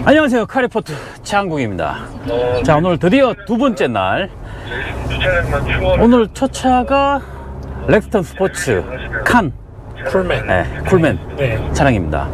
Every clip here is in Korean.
안녕하세요 카리포트 최한국입니다 자 오늘 드디어 두 번째 날 오늘 첫 차가 렉스턴 스포츠 칸 쿨맨. 네, 쿨맨 네. 차량입니다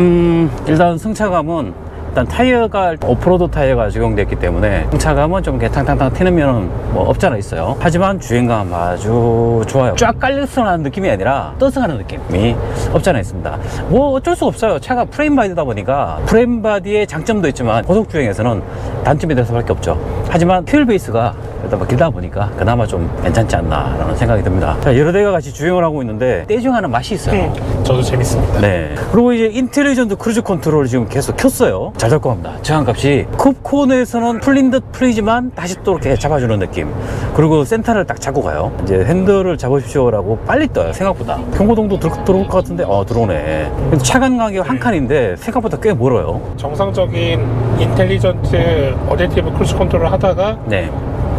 음 일단 승차감은 일단 타이어가 오프로드 타이어가 적용됐기 때문에 승차감은 좀 이렇게 탕탕탕 튀는 면은 뭐 없잖아 있어요. 하지만 주행감 아주 좋아요. 쫙 깔려서하는 느낌이 아니라 떠서 가는 느낌이 없잖아 있습니다. 뭐 어쩔 수 없어요. 차가 프레임 바디다 보니까 프레임 바디의 장점도 있지만 고속 주행에서는 단점이 될 수밖에 없죠. 하지만 휠 베이스가 일단 뭐 길다 보니까 그나마 좀 괜찮지 않나라는 생각이 듭니다. 자 여러 대가 같이 주행을 하고 있는데 떼중하는 맛이 있어요. 저도 재밌습니다. 네. 그리고 이제 인텔리전트 크루즈 컨트롤을 지금 계속 켰어요. 잘 잡고 갑니다. 저항값이 쿱콘에서는 풀린 듯 풀리지만 다시 또 이렇게 잡아주는 느낌. 그리고 센터를 딱 잡고 가요. 이제 핸들을 잡으십시오라고 빨리 떠요. 생각보다. 경고등도 들, 들어올 것 같은데, 어, 들어오네. 차간 간격 한 칸인데 생각보다 꽤 멀어요. 정상적인 인텔리전트 어댑티브 크루즈 컨트롤을 하다가 네.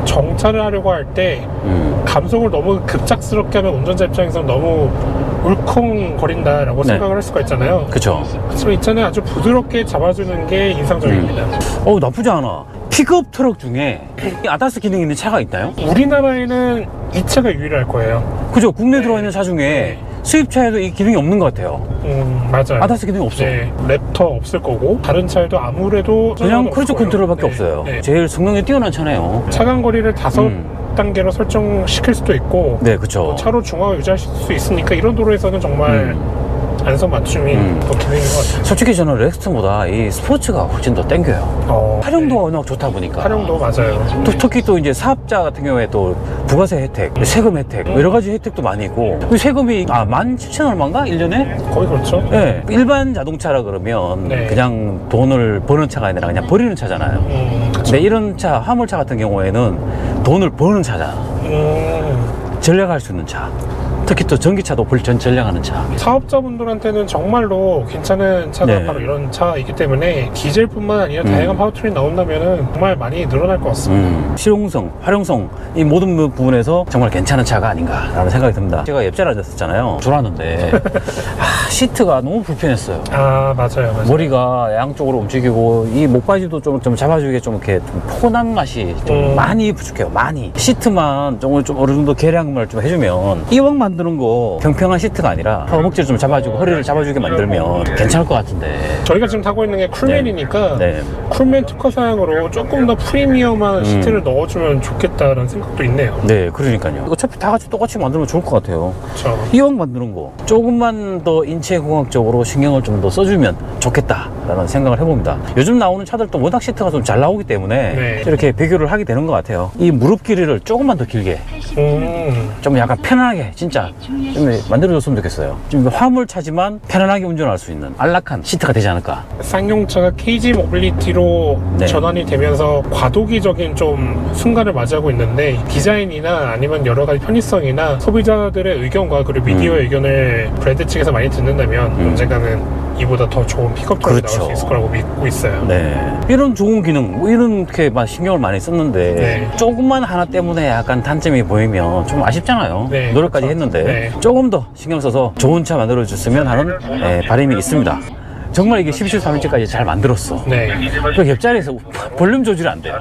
정차를 하려고 할 때 음. 감속을 너무 급작스럽게 하면 운전자 입장에서 너무 울컹거린다라고 네. 생각을 할 수가 있잖아요. 그쵸. 그래서 이 차는 아주 부드럽게 잡아주는 게 인상적입니다. 어 나쁘지 않아. 픽업 트럭 중에 이 아다스 기능 있는 차가 있나요? 우리나라에는 이 차가 유일할 거예요. 그죠. 국내 들어있는 차 중에 수입차에도 이 기능이 없는 것 같아요. 음, 맞아요. 아다스 기능이 없어. 네, 랩터 없을 거고 다른 차에도 아무래도 그냥 크루즈. 컨트롤밖에 네, 없어요. 네. 제일 성능이 뛰어난 차네요. 차간 거리를 다섯 음. 단계로 설정시킬 수도 있고 네, 그쵸. 차로 중앙을 유지하실 수 있으니까 이런 도로에서는 정말 음. 안성 맞춤이 음. 더 기능인 것 같아요. 솔직히 저는 렉스턴보다 이 스포츠가 훨씬 더 땡겨요. 어, 활용도가 네. 워낙 좋다 보니까. 활용도 맞아요. 또 특히 또 이제 사업자 같은 경우에 또 부가세 혜택, 세금 혜택, 뭐 여러 가지 혜택도 많이 있고. 그 세금이, 아, 만 칠천 얼마인가? 일년에 거의 그렇죠. 예. 일반 자동차라 그러면 네. 그냥 돈을 버는 차가 아니라 그냥 버리는 차잖아요. 음, 그쵸. 근데 이런 차, 화물차 같은 경우에는 돈을 버는 차잖아. 음, 전략할 수 있는 차. 특히 또 전기차도 불전 전략하는 차. 사업자분들한테는 정말로 괜찮은 차가 네. 바로 이런 차이기 때문에 디젤뿐만 아니라 음. 다양한 파워트레인 나온다면 정말 많이 늘어날 것 같습니다. 음, 실용성, 활용성 이 모든 부- 부분에서 정말 괜찮은 차가 아닌가라는 생각이 듭니다. 제가 옆자리에 앉았었잖아요. 졸았는데 아, 시트가 너무 불편했어요. 아 맞아요, 맞아요. 머리가 양쪽으로 움직이고 이 목바지도 좀, 좀 잡아주기에 좀 이렇게 좀 포근한 맛이 좀 음. 많이 부족해요. 많이 시트만 좀, 좀 어느 정도 계량을 좀 해주면 이왕 만 드는 거 평평한 시트가 아니라 허벅지를 좀 잡아주고 허리를 잡아주게 만들면 괜찮을 것 같은데. 저희가 지금 타고 있는 게 쿨맨이니까 네. 쿨맨 특허 사양으로 조금 더 프리미엄한 시트를 넣어주면 좋겠다라는 생각도 있네요. 네, 그러니까요. 어차피 다 같이 똑같이 만들면 좋을 것 같아요. 그렇죠. 이왕 만드는 거 조금만 더 인체 공학적으로 신경을 좀 더 써주면 좋겠다라는 생각을 해봅니다. 요즘 나오는 차들도 워낙 시트가 좀 잘 나오기 때문에 네. 이렇게 비교를 하게 되는 것 같아요. 이 무릎 길이를 조금만 더 길게 음, 좀 약간 편안하게 진짜 좀 만들어줬으면 좋겠어요. 좀 화물차지만 편안하게 운전할 수 있는 안락한 시트가 되지 않을까. 쌍용차가 KG 모빌리티로 네. 전환이 되면서 과도기적인 좀 순간을 맞이하고 있는데 디자인이나 아니면 여러 가지 편의성이나 소비자들의 의견과 그리고 미디어의 의견을 브랜드 측에서 많이 듣는다면 음. 언젠가는 이보다 더 좋은 픽업 트럭이 그렇죠. 나올 수 있을 거라고 믿고 있어요. 네. 이런 좋은 기능, 뭐 이렇게 막 신경을 많이 썼는데 네. 조금만 하나 때문에 약간 단점이 보이면 좀 아쉽잖아요. 네, 노력까지 그렇죠. 했는데 네. 조금 더 신경 써서 좋은 차 만들어 줬으면 하는 예, 바람이 있습니다. 정말 이게 17, 3일째까지 잘 만들었어. 네. 그 옆자리에서 볼륨 조절이 안 돼요.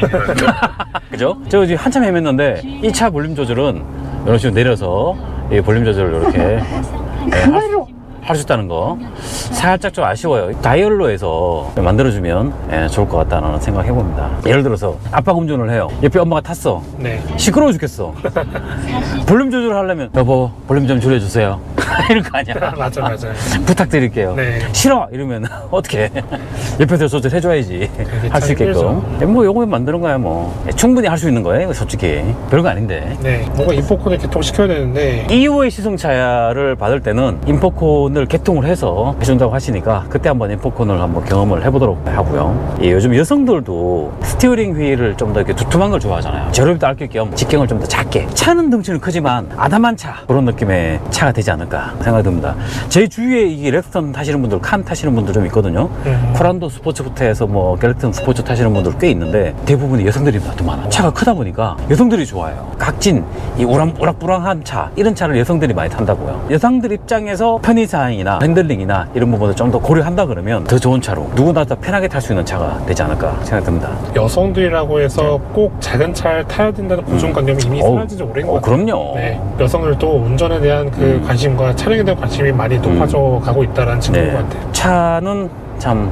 그죠? 저 지금 한참 헤맸는데 이 차 볼륨 조절은 이런 식으로 내려서 이 볼륨 조절을 이렇게 예, 할, 수- 할 수 있다는 거 살짝 좀 아쉬워요. 다이얼로 해서 만들어주면 예, 좋을 것 같다는 생각 해봅니다. 예를 들어서 아빠가 운전을 해요. 옆에 엄마가 탔어. 네. 시끄러워 죽겠어. 볼륨 조절을 하려면 여보 볼륨 좀 줄여주세요. 이럴 거 아니야. 맞아, 맞아. 부탁드릴게요. 네. 싫어 이러면 어떻게 옆에서 조절해 줘야지 할수참 있게끔. 뭐 요거 만드는 거야 뭐 충분히 할 수 있는 거예요 솔직히 별거 아닌데. 네. 뭔가 인포콘을 개통시켜야 되는데 이후에 시승차를 받을 때는 인포콘을 개통을 해서 해준다고 하시니까 그때 한번 인포콘을 한번 경험을 해보도록 하고요. 예, 요즘 여성들도 스티어링 휠을 좀 더 이렇게 두툼한 걸 좋아하잖아요. 제로비도 아낄 겸 직경을 좀 더 작게. 차는 덩치는 크지만 아담한 차 그런 느낌의 차가 되지 않을까 않을까 생각이 듭니다. 제 주위에 이 렉스턴 타시는 분들, 칸 타시는 분들 좀 있거든요. 음. 쿠란도 스포츠부터 해서 뭐 갤렉턴 스포츠 타시는 분들 꽤 있는데 대부분이 여성들이 더 많아. 차가 크다 보니까 여성들이 좋아해요. 각진 이 오람 오락부락한 차 이런 차를 여성들이 많이 탄다고요. 여성들 입장에서 편의사항이나 핸들링이나 이런 부분을 좀 더 고려한다 그러면 더 좋은 차로 누구나 다 편하게 탈 수 있는 차가 되지 않을까 생각이 듭니다. 여성들이라고 해서 꼭 작은 차를 타야 된다는 고정관념이 이미 네. 어우, 사라진 지것 어, 같아요. 그럼요. 네, 여성들도 운전에 대한 그 음. 관심과 차량에 대한 관심이 많이 높아져 가고 있다는 증거인 것 같아요. 네. 차는 참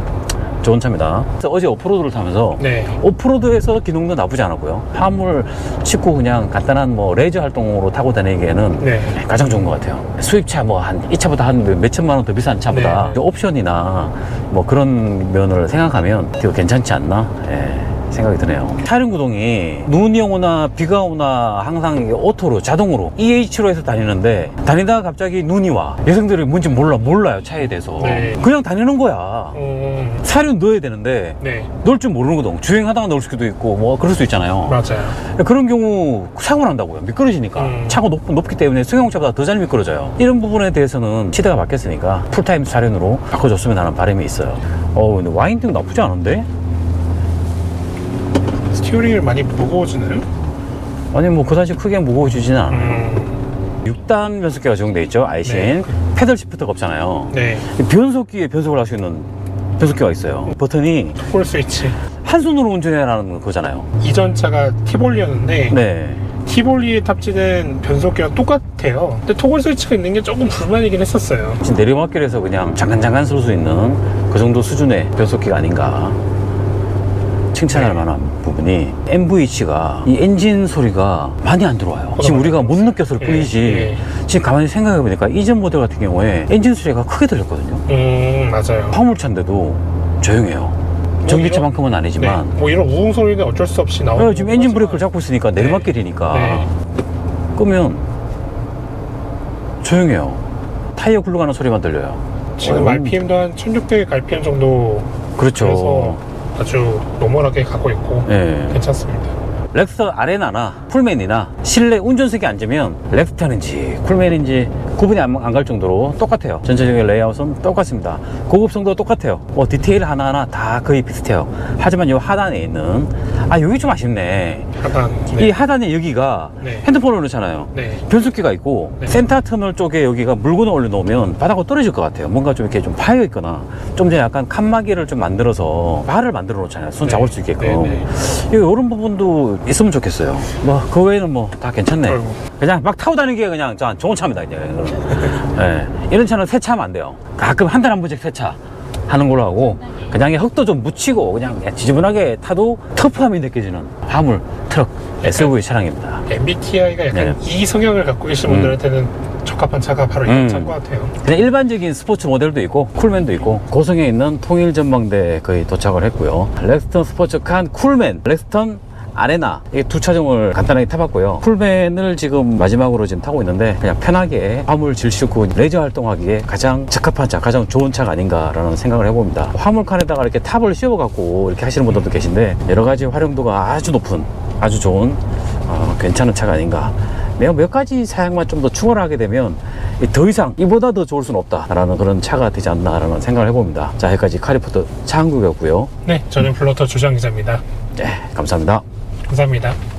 좋은 차입니다. 그래서 어제 오프로드를 타면서 네. 오프로드에서 기능도 나쁘지 않았고요. 화물 싣고 그냥 간단한 뭐 레저 활동으로 타고 다니기에는 네. 가장 좋은 것 같아요. 수입차 뭐 한 이 차보다 한 몇 천만 원 더 비싼 차보다 네. 그 옵션이나 뭐 그런 면을 생각하면 되게 괜찮지 않나 예, 생각이 드네요. 타이른 구동이 눈이 오거나 비가 오나 항상 이게 오토로 자동으로 EH로 해서 다니는데 다니다가 갑자기 눈이 와. 여성들이 뭔지 몰라 몰라요 차에 대해서 네. 그냥 다니는 거야. 음, 사료 넣어야 되는데 네. 넣을 줄 모르는 거든. 주행하다가 넣을 수도 있고 뭐 그럴 수 있잖아요. 맞아요. 그런 경우 사고 난다고요. 미끄러지니까. 음. 차가 높, 높기 때문에 승용차보다 더 잘 미끄러져요. 이런 부분에 대해서는 시대가 바뀌었으니까 풀타임 사륜으로 바꿔줬으면 하는 바람이 있어요. 어 근데 와인딩 나쁘지 않은데? 스티어링을 많이 무거워지나요? 아니 뭐 그다지 크게 무거워지지는 않아요. 음, 6단 변속기가 적용돼 있죠. ICN. 네. 페달 시프트가 없잖아요. 네. 변속기에 변속을 할 수 있는 변속기가 있어요. 버튼이 폴 스위치. 한 손으로 운전해라는 거잖아요. 이전 차가 티볼리였는데 네. 티볼리에 탑재된 변속기랑 똑같아요. 근데 토글 스위치가 있는 게 조금 불만이긴 했었어요. 지금 내리막길에서 그냥 잠깐 잠깐 쓸 수 있는 그 정도 수준의 변속기가 아닌가 칭찬할 네. 만한 부분이 MVH가 이 엔진 소리가 많이 안 들어와요. 지금 우리가 못 느꼈을 예, 뿐이지. 예. 지금 가만히 생각해 보니까 이전 모델 같은 경우에 엔진 소리가 크게 들렸거든요. 음, 맞아요. 화물차인데도 조용해요. 전기차만큼은 아니지만. 네, 뭐 이런 우웅 소리는 어쩔 수 없이 나오고 어, 지금 엔진 브레이크를 잡고 있으니까 내리막길이니까. 네. 끄면 조용해요. 타이어 굴러가는 소리만 들려요. 지금 어, RPM도 한 1600 RPM 정도 그렇죠. 그래서 아주 노멀하게 가고 있고 예. 괜찮습니다. 렉스터 아레나나 쿨맨이나 실내 운전석에 앉으면 렉스터인지 쿨맨인지 구분이 안 갈 정도로 똑같아요. 전체적인 레이아웃은 똑같습니다. 고급성도 똑같아요. 뭐 디테일 하나하나 다 거의 비슷해요. 하지만 이 하단에 있는 아 여기 좀 아쉽네. 하단. 이 네. 하단에 여기가 네. 핸드폰을 넣잖아요. 네. 변속기가 있고 네. 센터 터널 쪽에 여기가 물건을 올려놓으면 바닥으로 떨어질 것 같아요. 뭔가 좀 이렇게 좀 파여 있거나 좀 전에 약간 칸막이를 좀 만들어서 발을 만들어 놓잖아요. 손 네. 잡을 수 있게끔. 네, 네. 이런 부분도 있으면 좋겠어요. 뭐 그 외에는 뭐 다 괜찮네. 아이고. 그냥 막 타고 다니기에 그냥 자, 좋은 차입니다. 이제. 네. 이런 차는 세차하면 안 돼요. 가끔 한 달에 한 번씩 세차 하는 걸로 하고 그냥 흙도 좀 묻히고 그냥 지저분하게 타도 터프함이 느껴지는 화물 트럭 SUV 차량입니다. MBTI가 약간 네. 이 성향을 갖고 계신 분들한테는 적합한 차가 바로 음. 이 차인 것 같아요. 그냥 일반적인 스포츠 모델도 있고 쿨맨도 있고 고성에 있는 통일 전망대에 거의 도착을 했고요. 렉스턴 스포츠칸 쿨맨, 렉스턴 아레나 이두 차종을 간단하게 타봤고요. 쿨맨을 지금 마지막으로 지금 타고 있는데 그냥 편하게 화물 질싣고 레저 활동하기에 가장 적합한 차, 가장 좋은 차가 아닌가라는 생각을 해봅니다. 화물칸에다가 이렇게 탑을 씌워갖고 이렇게 하시는 분들도 계신데 여러 가지 활용도가 아주 높은 아주 좋은 어, 괜찮은 차가 아닌가. 몇 가지 사양만 좀 더 추가를 하게 되면 이더 이상 이보다 더 좋을 수는 없다라는 그런 차가 되지 않나라는 생각을 해봅니다. 자, 여기까지 카리포트 차한국이었고요. 네, 저는 플로터 주장 기자입니다. 네, 감사합니다. 감사합니다.